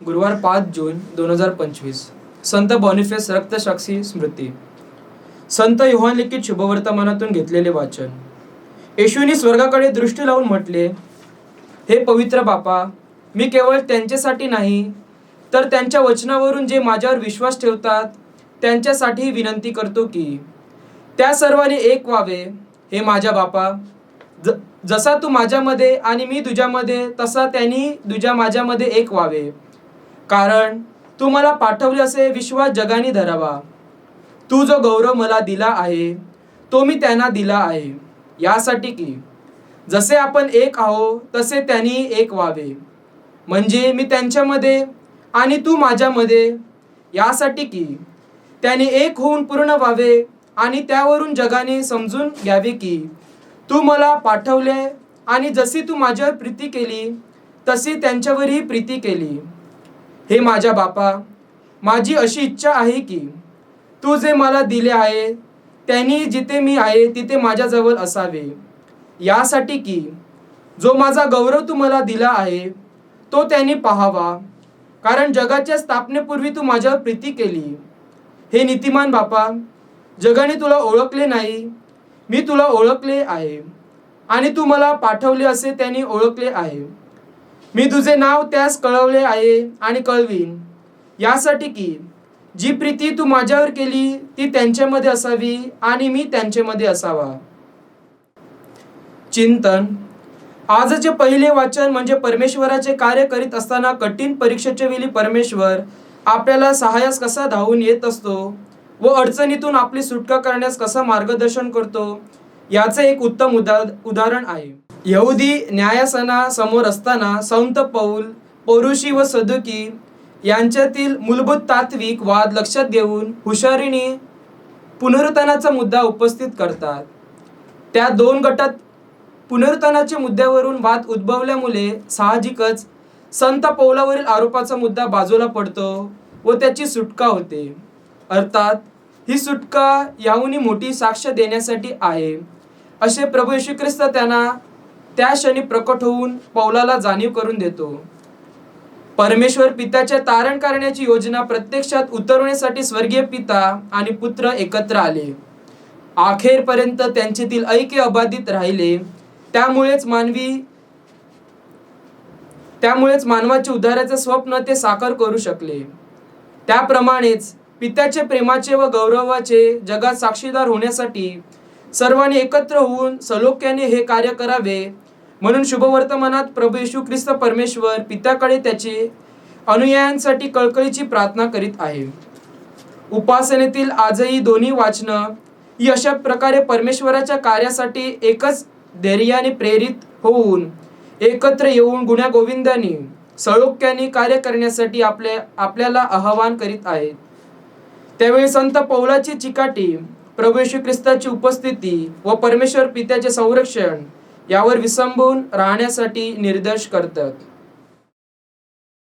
गुरुवार पाच जून दोन हजार पंचवीस. संत बॉनिफेस रक्तसाक्षी स्मृती. संत योहान लिखित शुभवर्तमानातून घेतलेले वाचन. येशूनी स्वर्गाकडे दृष्टी लावून म्हटले हे पवित्र बापा मी केवळ त्यांच्यासाठी नाही तर त्यांच्या वचनावरून जे माझ्यावर विश्वास ठेवतात त्यांच्यासाठी विनंती करतो की त्या सर्वांनी एक व्हावे. हे माझ्या बापा ज जसा तू माझ्यामध्ये आणि मी तुझ्यामध्ये तसा त्यांनी तुझ्या माझ्यामध्ये एक व्हावे. कारण तू मला पाठवले असे विश्वास जगाने धरावा. तू जो गौरव मला दिला आहे तो मी त्यांना दिला आहे. यासाठी की जसे आपण एक आहो तसे त्यांनी एक व्हावे. म्हणजे मी त्यांच्यामध्ये आणि तू माझ्यामध्ये. यासाठी की त्याने एक होऊन पूर्ण व्हावे आणि त्यावरून जगाने समजून घ्यावे की तू मला पाठवले आणि जशी तू माझ्यावर प्रीती केली तशी त्यांच्यावरही प्रीती केली. हे माझ्या बापा माझी अशी इच्छा आहे की तू जे मला दिले आहे त्यांनी जिथे मी आहे तिथे माझ्याजवळ असावे. यासाठी की जो माझा गौरव तू मला दिला आहे तो त्यांनी पाहावा. कारण जगाच्या स्थापनेपूर्वी तू माझ्यावर प्रीती केली. हे नीतिमान बापा जगाने तुला ओळखले नाही मी तुला ओळखले आहे. आणि तू मला पाठवले असे त्यांनी ओळखले आहे. मी तुझे नाव त्यास कळवले आहे आणि कळवीन. यासाठी की जी प्रीती तू माझ्यावर केली ती त्यांच्यामध्ये असावी आणि मी त्यांच्यामध्ये असावा. चिंतन. आजचे पहिले वाचन म्हणजे परमेश्वराचे कार्य करीत असताना कठीण परीक्षेच्या वेळी परमेश्वर आपल्याला सहाय्यास कसा धावून येत असतो व अडचणीतून आपली सुटका करण्यास कसा मार्गदर्शन करतो याचे एक उत्तम उदा उदाहरण आहे. यहुदी न्यायासनासमोर असताना संत पौल पौरुषी व सदुकी यांच्यातील मूलभूत तात्विक वाद लक्षात घेऊन हुशारीने पुनरुत्थानाचा मुद्दा उपस्थित करतात. त्या दोन गटात पुनरुत्थानाच्या मुद्द्यावरून वाद उद्भवल्यामुळे साहजिकच संत पौलावरील आरोपाचा मुद्दा बाजूला पडतो व त्याची सुटका होते. अर्थात ही सुटका याहूनही मोठी साक्ष देण्यासाठी आहे. असे प्रभू येशू ख्रिस्त त्यांना त्या क्षणी प्रकट होऊन पौलाला जाणीव करून देतो. परमेश्वर पित्याच्या तारण करण्याची योजना प्रत्यक्षात उतरवण्यासाठी स्वर्गीय पिता आणि पुत्र एकत्र आले. अखेरपर्यंत त्यांच्यातील ऐक्य अबाधित राहिले. त्यामुळेच मानवी त्यामुळेच मानवाचे उद्धाराचे स्वप्न ते साकार करू शकले. त्याप्रमाणेच पित्याचे प्रेमाचे व गौरवाचे जगात साक्षीदार होण्यासाठी सर्वांनी एकत्र होऊन सलोक्याने हे कार्य करावे म्हणून शुभवर्तमानात प्रभू येशू ख्रिस्त परमेश्वर पित्याकडे त्याचे अनुयायांसाठी कळकळीची प्रार्थना करीत आहे. उपासनेतील आजही दोन्ही वाचनं ही अशा प्रकारे परमेश्वराच्या कार्यासाठी एकच धैर्याने प्रेरित होऊन एकत्र येऊन गुण्यागोविंदाने सळोक्याने कार्य करण्यासाठी आपल्या आपल्याला आवाहन करीत आहेत. त्यावेळी संत पौलाची चिकाटी प्रभू श्री ख्रिस्ताची उपस्थिती व परमेश्वर पित्याचे संरक्षण यावर विसंबून राहण्यासाठी निर्देश करतात.